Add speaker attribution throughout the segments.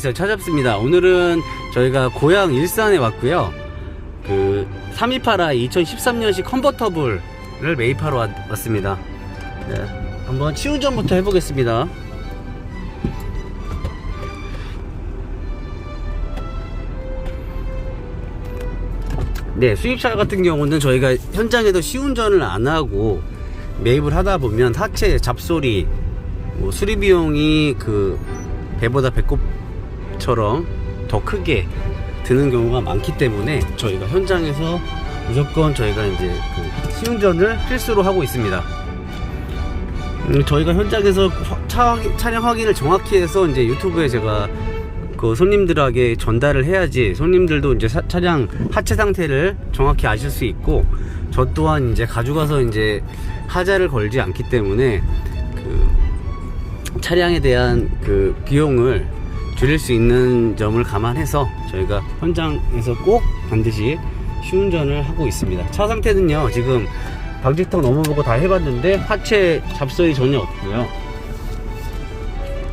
Speaker 1: 그래서 찾았습니다. 오늘은 저희가 고향 일산에 왔고요. 그 328i 2013년식 컨버터블을 매입하러 왔, 왔습니다. 네, 한번 치운전부터 해보겠습니다. 네, 수입차 같은 경우는 저희가 현장에서 시운전을 안 하고 매입을 하다 보면 하체 잡소리, 뭐 수리 비용이 그 배보다 배꼽 처럼 더 크게 드는 경우가 많기 때문에 저희가 현장에서 무조건 저희가 이제 그 시운전을 필수로 하고 있습니다. 음, 저희가 현장에서 화- 차, 차량 확인을 정확히 해서 이제 유튜브에 제가 그 손님들에게 전달을 해야지 손님들도 이제 사- 차량 하체 상태를 정확히 아실 수 있고 저 또한 이제 가져가서 이제 하자를 걸지 않기 때문에 그 차량에 대한 그 비용을 줄일 수 있는 점을 감안해서 저희가 현장에서 꼭 반드시 시운전을 하고 있습니다. 차 상태는요 지금 방지턱 넘어보고 다 해봤는데 하체 잡소리 전혀 없고요.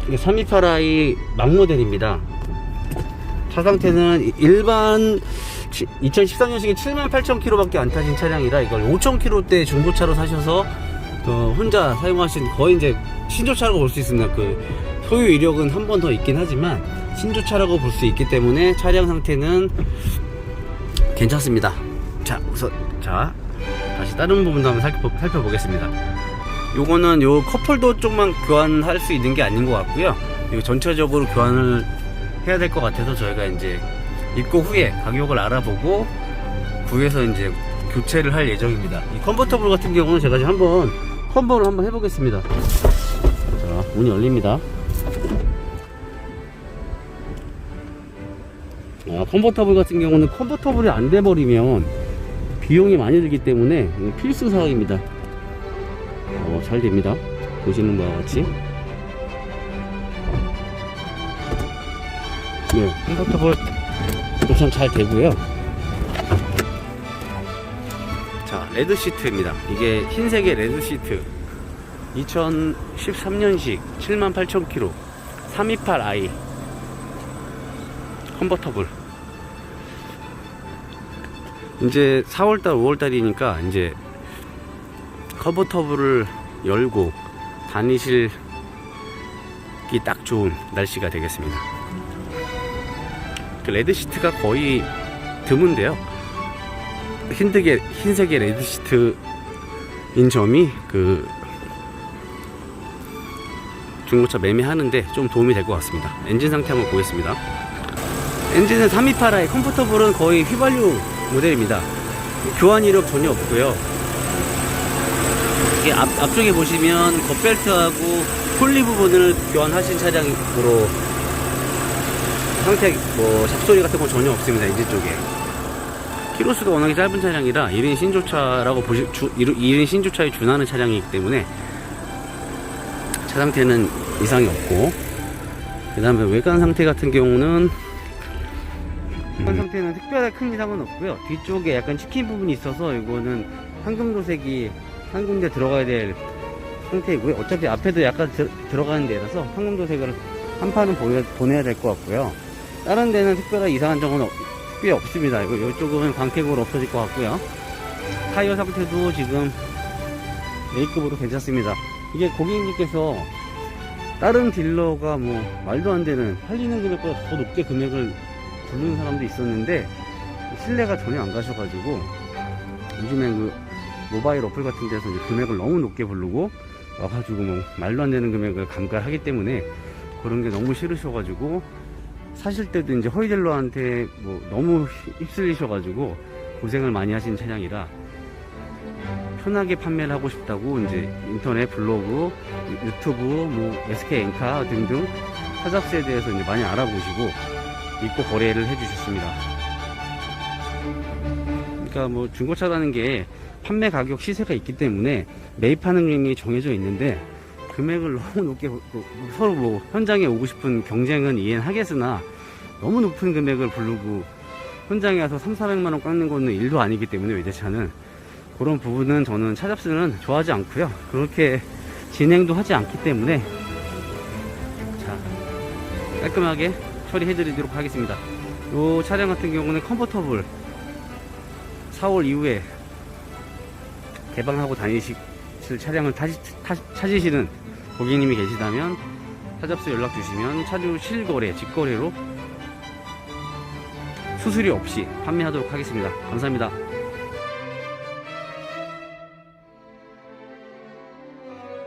Speaker 1: 이게 328i 막 모델입니다. 차 상태는 일반 2013년식에 78,000km 밖에 안 타신 차량이라 이걸 5,000km대 중고차로 사셔서 그 혼자 사용하신 거의 이제 신조차라고 볼 수 있습니다. 그 소유 이력은 한 번 더 있긴 하지만 신조차라고 볼 수 있기 때문에 차량 상태는 괜찮습니다. 자, 우선 자 다시 다른 부분도 한번 살펴, 살펴보겠습니다. 요거는 요 컵홀더 쪽만 교환할 수 있는 게 아닌 것 같고요. 이거 전체적으로 교환을 해야 될 것 같아서 저희가 이제 입고 후에 가격을 알아보고 구해서 이제 교체를 할 예정입니다. 이 컨버터블 같은 경우는 제가 지금 한번 컨버를 한번 해보겠습니다. 자, 문이 열립니다. 아, 컨버터블 같은 경우는 컨버터블이 안 돼버리면 비용이 많이 들기 때문에 이거 필수 사항입니다. 어, 잘 됩니다. 보시는 바와 같이. 네, 컨버터블 우선 잘 되고요. 자, 레드 시트입니다. 이게 흰색의 레드 시트. 2013년식 78,000km 328i 컨버터블. 이제 4월달, 5월달이니까 이제 컨버터블을 열고 다니실 기 딱 좋은 날씨가 되겠습니다. 그 레드 시트가 거의 드문데요. 흰색의, 흰색의 레드 시트인 점이 그 중고차 매매하는데 좀 도움이 될 것 같습니다. 엔진 상태 한번 보겠습니다. 엔진은 328i 컴포터블은 거의 휘발유 모델입니다. 교환 이력 전혀 없고요. 이게 앞, 앞쪽에 보시면 겉벨트하고 폴리 부분을 교환하신 차량으로 상태 뭐 잡소리 같은 건 전혀 없습니다 엔진 쪽에 키로수가 워낙에 짧은 차량이라 1인 신조차라고 보시 주, 1인 신조차에 준하는 차량이기 때문에 차 상태는 이상이 없고 그 다음에 외관 상태 같은 경우는 외관 상태는 특별하게 큰 이상은 없고요 뒤쪽에 약간 치킨 부분이 있어서 이거는 황금도색이 한 군데 들어가야 될 상태이고요 어차피 앞에도 약간 들, 들어가는 데라서 황금도색을 한 판은 보내, 보내야 될 것 같고요 다른 데는 특별한 이상한 점은 없- 꽤 없습니다. 이거 이쪽은 광택으로 없어질 것 같고요. 타이어 상태도 지금 A급으로 괜찮습니다. 이게 고객님께서 다른 딜러가 뭐 말도 안 되는 팔리는 금액보다 더 높게 금액을 부르는 사람도 있었는데 신뢰가 전혀 안 가셔가지고 요즘에 그 모바일 어플 같은 데서 금액을 너무 높게 부르고 와가지고 뭐 말도 안 되는 금액을 감가하기 때문에 그런 게 너무 싫으셔가지고 사실 때도 이제 허위딜러한테 뭐 너무 휩쓸리셔가지고 고생을 많이 하신 차량이라 편하게 판매를 하고 싶다고 이제 인터넷 블로그 유튜브 뭐 SK 엔카 등등 타잡스에 대해서 이제 많이 알아보시고 믿고 거래를 해주셨습니다. 그러니까 뭐 중고차라는 게 판매 가격 시세가 있기 때문에 매입하는 금액이 정해져 있는데 금액을 너무 높게 그, 서로 뭐 현장에 오고 싶은 경쟁은 이해는 하겠으나 너무 높은 금액을 부르고 현장에 와서 3, 400만 원 깎는 거는 일도 아니기 때문에 외제차는 그런 부분은 저는 차잡스는 좋아하지 않고요 그렇게 진행도 하지 않기 때문에 자 깔끔하게 처리해 드리도록 하겠습니다. 이 차량 같은 경우는 컨버터블 4월 이후에 개방하고 다니실 차량을 다시 타- 찾으시는 고객님이 계시다면 사잡수 연락 주시면 차주 실거래 직거래로 수수료 없이 판매하도록 하겠습니다. 감사합니다